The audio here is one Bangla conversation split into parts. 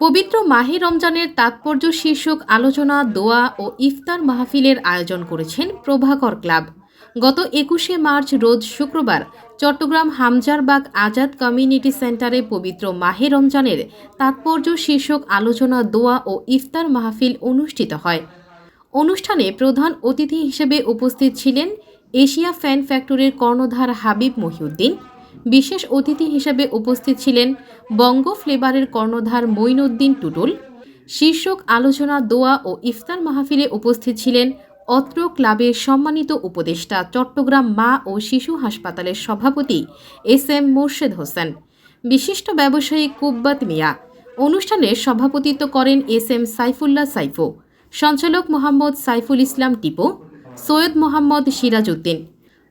পবিত্র মাহে রমজানের তাৎপর্য শীর্ষক আলোচনা, দোয়া ও ইফতার মাহফিলের আয়োজন করেছেন প্রভাকর ক্লাব। গত একুশে মার্চ রোজ শুক্রবার চট্টগ্রাম হামজারবাগ আজাদ কমিউনিটি সেন্টারে পবিত্র মাহে রমজানের তাৎপর্য শীর্ষক আলোচনা, দোয়া ও ইফতার মাহফিল অনুষ্ঠিত হয়। অনুষ্ঠানে প্রধান অতিথি হিসেবে উপস্থিত ছিলেন এশিয়া ফ্যান ফ্যাক্টরির কর্ণধার হাবিব মহিউদ্দিন বিশেষ অতিথি হিসেবে উপস্থিত ছিলেন বঙ্গ ফ্লেভারের কর্ণধার মঈনুদ্দিন টুটুল শীর্ষক আলোচনা, দোয়া ও ইফতার মাহফিলে উপস্থিত ছিলেন অত্র ক্লাবের সম্মানিত উপদেষ্টা, চট্টগ্রাম মা ও শিশু হাসপাতালের সভাপতি এস এম মোর্শেদ হোসেন। বিশিষ্ট ব্যবসায়ী কুব্বাত মিয়া। অনুষ্ঠানে সভাপতিত্ব করেন এস এম সাইফুল্লাহ সাইফো। সঞ্চালক মোহাম্মদ সাইফুল ইসলাম টিপো। সৈয়দ মোহাম্মদ সিরাজউদ্দিন।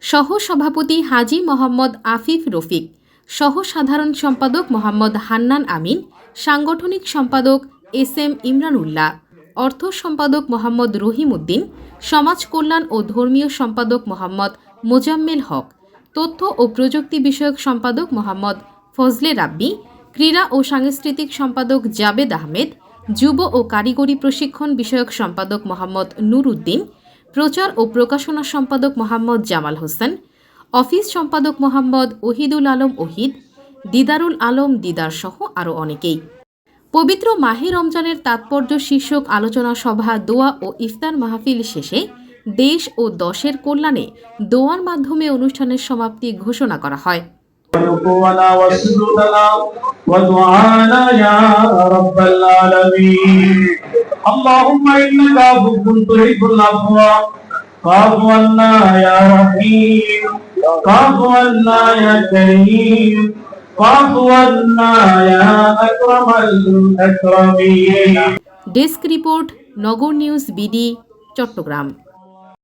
সহ সভাপতি হাজি মোহাম্মদ আফিফ রফিক সহ সাধারণ সম্পাদক মোহাম্মদ হান্নান আমিন, সাংগঠনিক সম্পাদক এস এম ইমরান উল্লাহ অর্থ সম্পাদক মোহাম্মদ রহিম উদ্দিন, সমাজ কল্যাণ ও ধর্মীয় সম্পাদক মোহাম্মদ মোজাম্মেল হক, তথ্য ও প্রযুক্তি বিষয়ক সম্পাদক মোহাম্মদ ফজলে রাব্বি, ক্রীড়া ও সাংস্কৃতিক সম্পাদক জাবেদ আহমেদ, যুব ও কারিগরি প্রশিক্ষণ বিষয়ক সম্পাদক মোহাম্মদ নুর উদ্দিন প্রচার ও প্রকাশনা সম্পাদক মোহাম্মদ জামাল হোসেন, অফিস সম্পাদক মোহাম্মদ ওহিদুল আলম ওহিদ, দিদারুল আলম দিদার সহ আরও অনেকেই। পবিত্র মাহে রমজানের তাৎপর্য শীর্ষক আলোচনা সভা, দোয়া ও ইফতার মাহফিল শেষে দেশ ও দশের কল্যাণে দোয়ার মাধ্যমে অনুষ্ঠানের সমাপ্তি ঘোষণা করা হয়। ركوعنا وسجودنا ودعانا يا رب العالمين اللهم انك عفو تحب العفو فاعف عنا يا رحيم فاعف عنا يا كريم فاعف عنا يا اكرم الاكرمين desk report Nagar news BD Chattogram